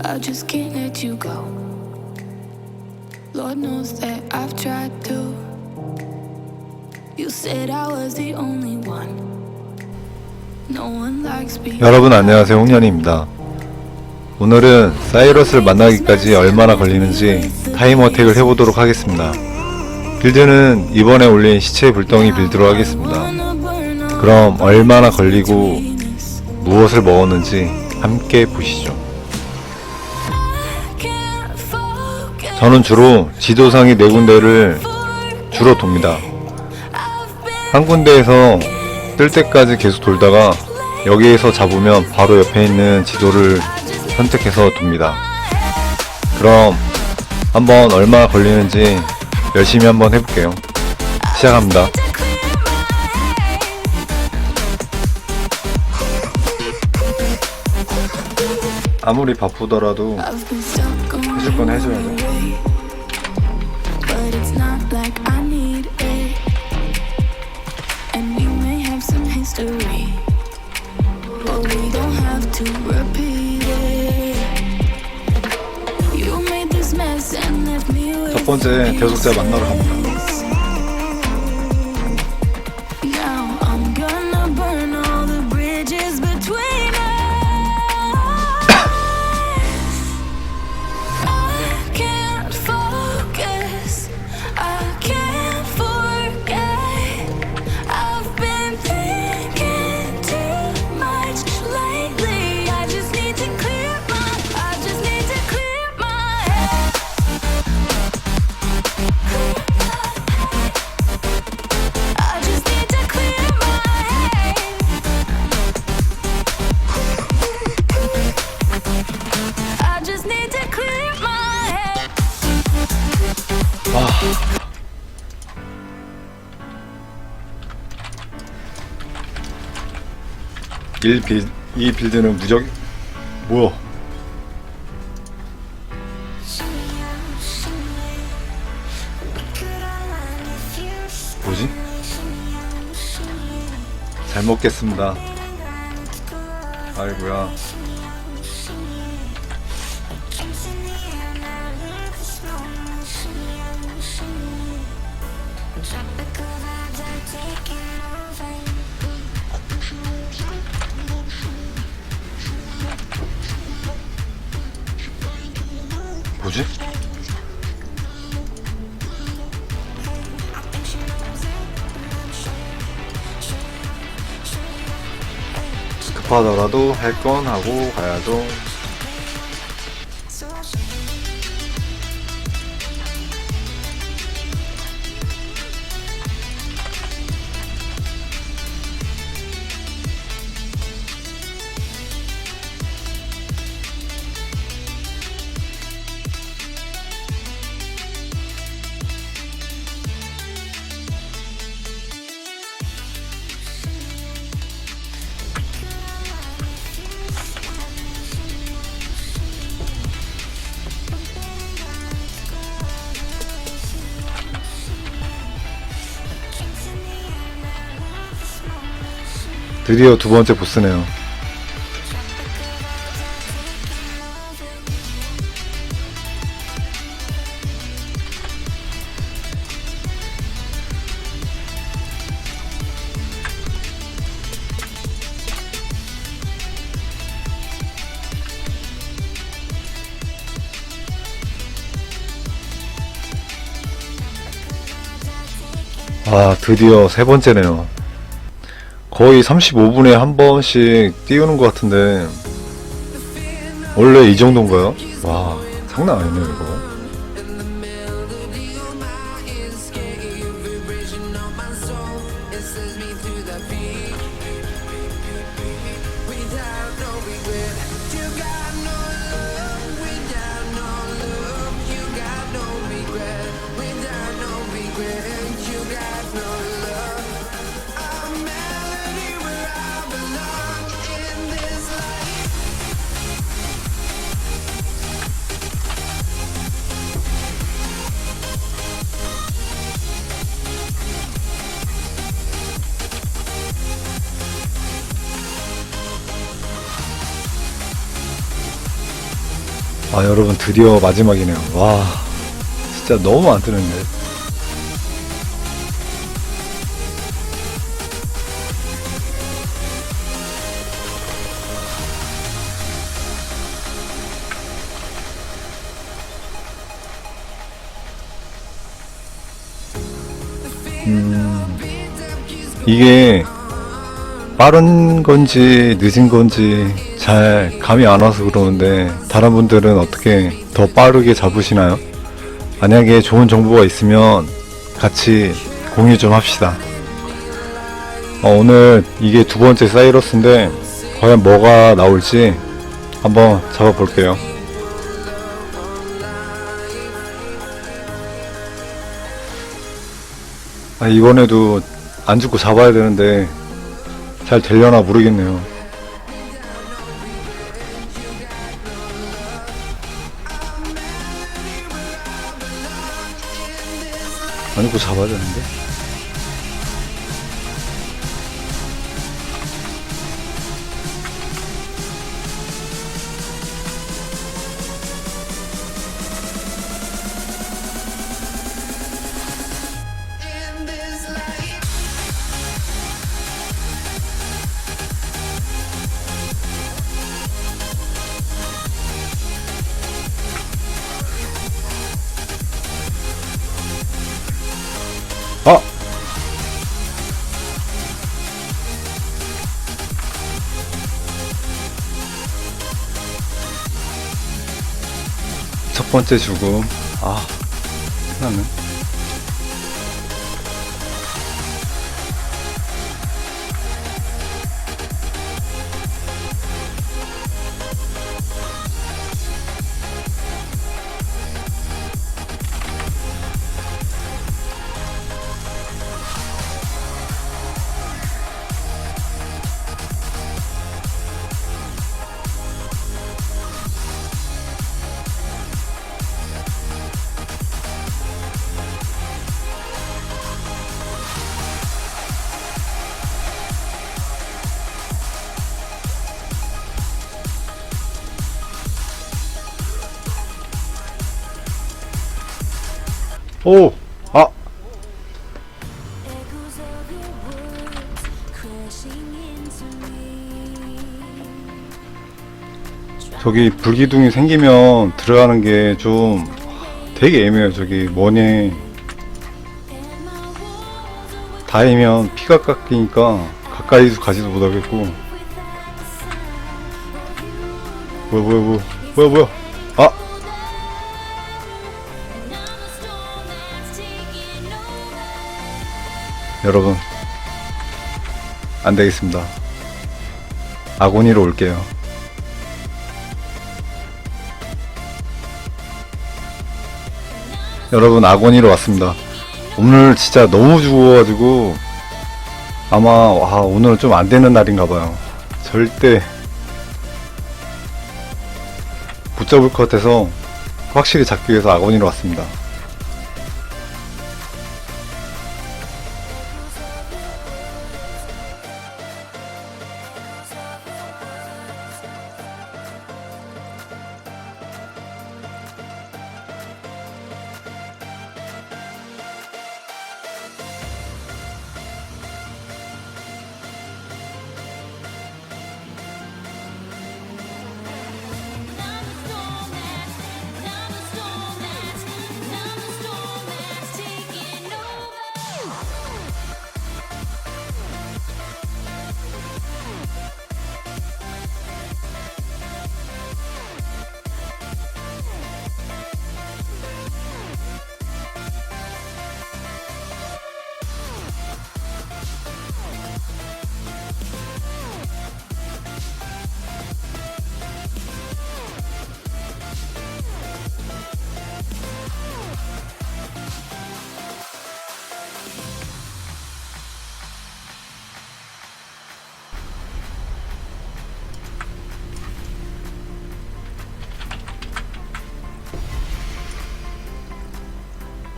I just can't let you go. Lord knows that I've tried to. You said I was the only one. No one likes being. 여러분 안녕하세요 홍련입니다 오늘은 사이러스를 만나기까지 얼마나 걸리는지 타임 어택을 해보도록 하겠습니다 빌드는 이번에 올린 시체 불덩이 빌드로 하겠습니다 그럼 얼마나 걸리고 무엇을 먹었는지 함께 보시죠 저는 주로 지도상의 네 군데를 주로 돕니다 한 군데에서 뜰 때까지 계속 돌다가 여기에서 잡으면 바로 옆에 있는 지도를 선택해서 둡니다. 그럼 한번 얼마 걸리는지 열심히 한번 해볼게요. 시작합니다. 아무리 바쁘더라도 해줄 건 해줘야죠. To repeat it. You made this mess and left me with 첫 번째 대속자 만나러 갑니다. Now 1빌, 이 빌드는 무적 뭐 뭐지? 잘 먹겠습니다. 아이고야. 뭐지? 급하더라도 할 건 하고 가야죠. 드디어 두 번째 보스네요. 아, 드디어 세 번째네요. 거의 35분에 한 번씩 띄우는 것 같은데 원래 이 정도인가요? 와 장난 아니네요 이거 아 여러분 드디어 마지막이네요. 와 진짜 너무 안 뜨는데. 음, 이게 빠른 건지 늦은 건지 잘 감이 안 와서 그러는데 다른 분들은 어떻게 더 빠르게 잡으시나요? 만약에 좋은 정보가 있으면 같이 공유 좀 합시다. 어, 오늘 이게 두 번째 사이러스인데 과연 뭐가 나올지 한번 잡아볼게요. 아, 이번에도 안 죽고 잡아야 되는데 잘 되려나 모르겠네요. 안 죽고 잡아야 되는데? 첫 번째 죽음. 아, 끝났네. 오! 아! 저기 불기둥이 생기면 들어가는 게 좀 되게 애매해요. 저기 are 다이면 피가 깎이니까 가까이도 가지도 못하겠고 뭐야 뭐야 뭐야 뭐야 뭐야 여러분 안 되겠습니다. 아고니로 올게요. 여러분 아고니로 왔습니다. 오늘 진짜 너무 죽어가지고 아마 와 오늘 좀안 되는 날인가 봐요. 절대 붙잡을 것 같아서 확실히 잡기 위해서 아고니로 왔습니다.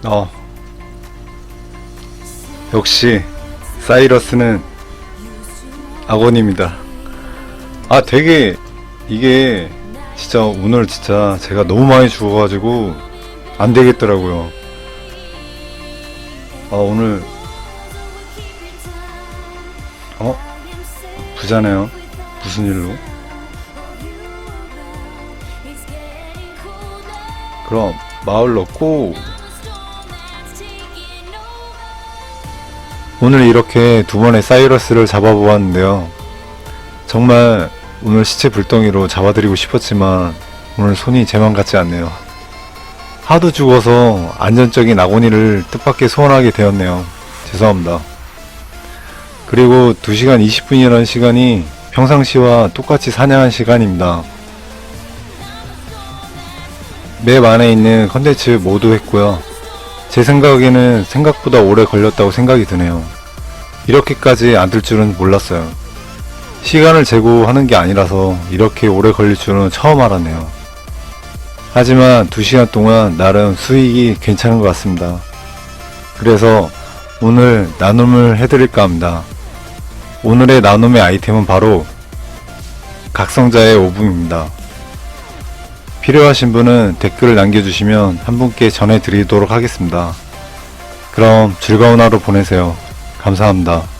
어. 역시 사이러스는 아곤입니다. 아 되게 이게 진짜 오늘 진짜 제가 너무 많이 죽어가지고 안 되겠더라고요. 아 오늘 어 부자네요. 무슨 일로? 그럼 마을 넣고 오늘 이렇게 두 번의 사이러스를 잡아보았는데요. 정말 오늘 시체 불덩이로 잡아드리고 싶었지만 오늘 손이 제 맘 같지 않네요. 하도 죽어서 안전적인 아고니를 뜻밖의 소원하게 되었네요. 죄송합니다. 그리고 2시간 20분이라는 시간이 평상시와 똑같이 사냥한 시간입니다. 맵 안에 있는 컨텐츠 모두 했고요. 제 생각에는 생각보다 오래 걸렸다고 생각이 드네요. 이렇게까지 안들 줄은 몰랐어요. 시간을 재고 하는 게 아니라서 이렇게 오래 걸릴 줄은 처음 알았네요. 하지만 2시간 동안 나름 수익이 괜찮은 것 같습니다. 그래서 오늘 나눔을 해드릴까 합니다. 오늘의 나눔의 아이템은 바로 각성자의 오븐입니다. 필요하신 분은 댓글을 남겨주시면 한 분께 전해드리도록 하겠습니다. 그럼 즐거운 하루 보내세요. 감사합니다.